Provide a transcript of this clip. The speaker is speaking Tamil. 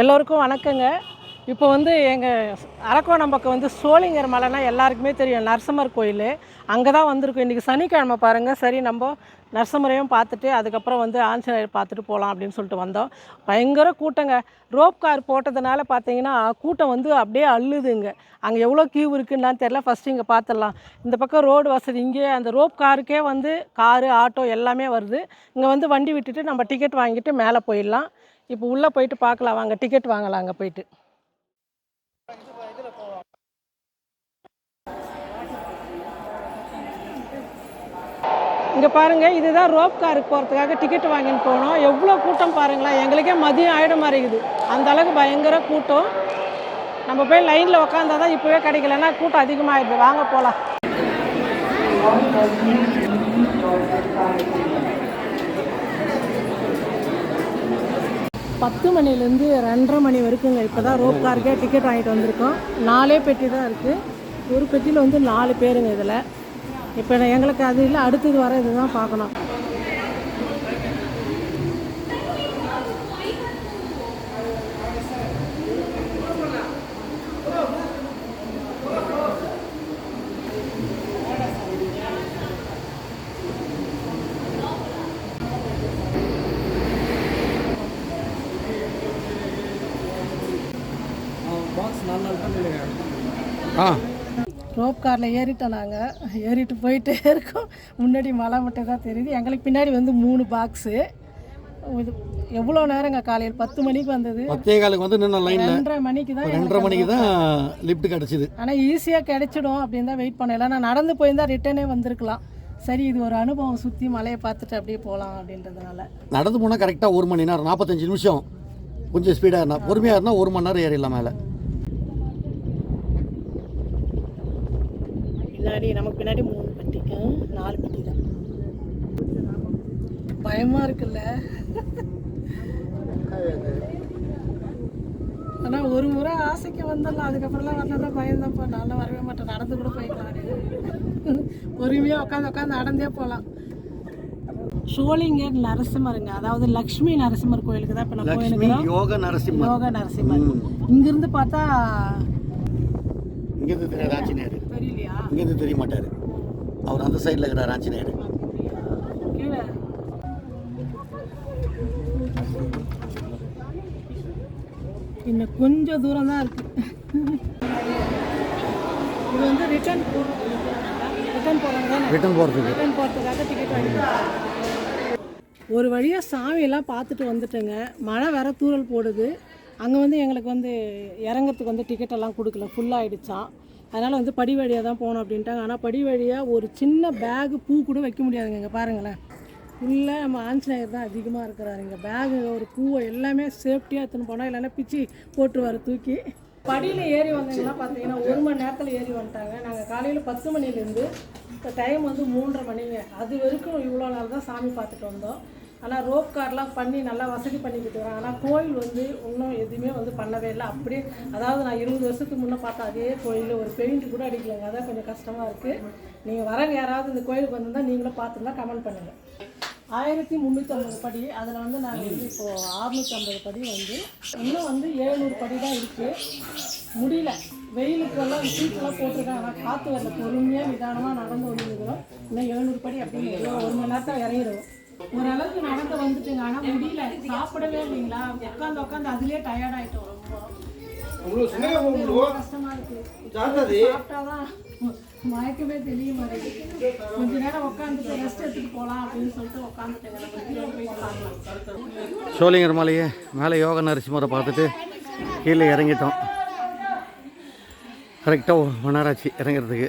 எல்லோருக்கும் வணக்கங்க. இப்போ வந்து எங்கள் அரக்கோணம் பக்கம் வந்து சோளிங்கர் மலைனா எல்லாருக்குமே தெரியும். நரசிம்மர் கோயில். அங்கே தான் வந்திருக்கோம். இன்றைக்கி சனிக்கிழமை பாருங்கள் சரி நம்ம நரசிம்மரையும் பார்த்துட்டு அதுக்கப்புறம் வந்து ஆஞ்சநேயர் பார்த்துட்டு போகலாம் அப்படின்னு சொல்லிட்டு வந்தோம். பயங்கர கூட்டங்க. ரோப் கார் போட்டதுனால பார்த்தீங்கன்னா கூட்டம் வந்து அப்படியே அள்ளுதுங்க. அங்கே எவ்வளோ கியூ இருக்குன்னு தெரில ஃபஸ்ட்டு இங்கே பார்த்துடலாம். இந்த பக்கம் ரோடு வசதி இங்கே அந்த ரோப் காருக்கே வந்து காரு ஆட்டோ எல்லாமே வருது. இங்கே வந்து வண்டி விட்டுட்டு நம்ம டிக்கெட் வாங்கிட்டு மேலே போயிடலாம். இப்போ உள்ளே போயிட்டு பார்க்கலாம். வாங்க டிக்கெட் வாங்கலாம் அங்கே போயிட்டு. இங்கே பாருங்கள் இதுதான் ரோப் காருக்கு போகிறதுக்காக டிக்கெட் வாங்கின்னு போனோம். எவ்வளோ கூட்டம் பாருங்களேன். எங்களுக்கே மதியம் ஆகிடும் மாறிக்குது அந்த அளவுக்கு பயங்கர கூட்டம். நம்ம போய் லைனில் உக்காந்தா தான் இப்போவே கிடைக்கலன்னா கூட்டம் அதிகமாகிடுது வாங்க போகலாம் பத்து மணிலேருந்து ரெண்டரை மணி வரைக்குங்க. இப்போ தான் ரோப் காருக்கே டிக்கெட் வாங்கிட்டு வந்திருக்கோம். நாலே பெட்டி தான் இருக்குது ஒரு பெட்டியில் வந்து நாலு பேருங்க இதில். இப்போ நான் எங்களுக்கு அது இல்லை அடுத்தது வர இதுதான் பார்க்கணும். ஆ. ரோப் காரில் ஏறிட்டோம் நாங்கள் ஏறிட்டு போயிட்டே இருக்கோம். முன்னாடி மலை மட்டும் தான் தெரியுது. எங்களுக்கு பின்னாடி வந்து மூணு பாக்ஸு இது எவ்வளோ நேரங்க காலையில்? பத்து மணிக்கு வந்தது. பத்தே காலுக்கு வந்து நின்ன லைனில் ரெண்டரை மணிக்கு தான் ரெண்டரை மணிக்கு தான் லிஃப்ட் கிடச்சிது. ஆனால் ஈஸியாக கிடைச்சிடும் அப்படின்னு தான் வெயிட் பண்ணல நான் நடந்து போயிருந்தா ரிட்டனே வந்திருக்கலாம். சரி இது ஒரு அனுபவம். சுற்றி மலையை பார்த்துட்டு அப்படியே போகலாம் அப்படின்றதுனால. நடந்து போனால் கரெக்டாக ஒரு மணி நேரம் நாற்பத்தஞ்சு நிமிஷம். கொஞ்சம் ஸ்பீடாக இருந்தால் பொறுமையாக இருந்தால் ஒரு மணி நேரம் ஏறிடலாம் மேலே. பின்னாடி நமக்கு பின்னாடி மூணு பெட்டி. ஆ, நாலு பெட்டி தான். பயமா இருக்குல்ல? ஆனா ஒரு முறை ஆசைக்கு வந்துடலாம் அதுக்கப்புறம்லாம் வரலாம் பயந்தப்பா நான்லாம் வரவே மாட்டேன். நடந்து கூட போய்க்கலாம். அப்படின்னு. பொறுமையா உட்காந்து உட்காந்து நடந்தே போகலாம் சோளிங்கர் நரசிம்மருங்க. அதாவது லக்ஷ்மி நரசிம்மர் கோயிலுக்கு தான் இப்போ நம்ம போயிருக்கிறோம். யோக நரசிம்மர். யோக நரசிம்மர். இங்கிருந்து பார்த்தா இங்கேருந்து தெரியாது இங்கேருந்து தெரிய மாட்டார் அவர் அந்த சைடில் இருக்கிறார் ஆஞ்சநேயர். இன்னும் கொஞ்சம் தூரம் தான் இருக்கு. இது வந்து ரிட்டர்ன் ரிட்டர்ன் போகிறாங்க தானே? ரிட்டன் போகிறதுக்கு ரிட்டர்ன் போகிறதுக்காக டிக்கெட் வாங்கிட்டு ஒரு வழியாக சாமியெல்லாம் பார்த்துட்டு வந்துட்டேங்க. மழை வேற தூறல் போடுது. அங்கே வந்து எங்களுக்கு வந்து இறங்கறதுக்கு வந்து டிக்கெட் எல்லாம் கொடுக்கல. ஃபுல்லாகிடுச்சான் அதனால் வந்து படி வழியாக தான் போகணும் அப்படின்ட்டாங்க. ஆனால் படி வழியாக ஒரு சின்ன பேகு பூ கூட வைக்க முடியாதுங்க இங்கே பாருங்களேன். இல்லை நம்ம ஆஞ்சநேயர் தான் அதிகமாக இருக்கிறாரு இங்கே. பேகு ஒரு பூவை எல்லாமே சேஃப்டியாக எடுத்துன்னு போனால் இல்லைன்னா பிச்சு போட்டுருவார் தூக்கி. படியில் ஏறி வந்தீங்கன்னா பார்த்தீங்கன்னா ஒரு மணி நேரத்தில் ஏறி வந்துட்டாங்க. நாங்கள் காலையில் பத்து மணிலேருந்து இப்போ டைம் வந்து மூன்றரை மணிங்க. அது வரைக்கும் இவ்வளோ நாள் தான் சாமி பார்த்துட்டு வந்தோம். ஆனால் ரோப் கார்லாம் பண்ணி நல்லா வசதி பண்ணிக்கிட்டு வராங்க. ஆனால் கோயில் வந்து இன்னும் எதுவுமே வந்து பண்ணவே இல்லை. அப்படியே அதாவது நான் இருபது வருஷத்துக்கு முன்னே பார்த்தா அதே கோயில் ஒரு பெயிண்ட் கூட அடிக்கலைங்க. அதான் கொஞ்சம் கஷ்டமாக இருக்குது நீங்கள் வரங்க யாராவது இந்த கோயிலுக்கு வந்திருந்தால் நீங்களும் பார்த்துருந்தா கமெண்ட் பண்ணுங்கள் ஆயிரத்தி முந்நூற்றம்பது படி அதில் வந்து நாங்கள் வந்து இப்போது அறுநூற்றி ஐம்பது படி வந்து இன்னும் வந்து ஏழ்நூறு படி தான் இருக்குது முடியல. வெயிலுக்கெல்லாம் சீட்டெல்லாம் போட்டிருக்காங்க. ஆனால் காற்று வரல. பொறுமையாக நிதானமாக நடந்து வந்துருக்கிறோம். இன்னும் எழுநூறு படி அப்படின்னு ஒரு மணி நேரத்தில் இறங்கிடுவோம். ஓரளவுக்கு நடந்து வந்துட்டுங்க. ஆனால் முடியல. சாப்பிடவே இல்லைங்களா? உட்காந்து உட்காந்து அதுலேயே டயர்ட் ஆகிட்டோம் ரொம்ப. ரொம்ப கஷ்டமா இருக்கு. சாப்பிட்டாதான் மயக்கமே தெரிய மாட்டேங்குது. கொஞ்ச நேரம் உட்காந்துட்டு ரெஸ்ட் எடுத்துட்டு போகலாம் அப்படின்னு சொல்லிட்டு உட்காந்துட்டேங்க சோழிங்கர் மலையை மேலே யோக நரசிம்மரை பார்த்துட்டு கீழே இறங்கிட்டோம். கரெக்டாக ஒரு மணி நேரம் ஆச்சு இறங்குறதுக்கு.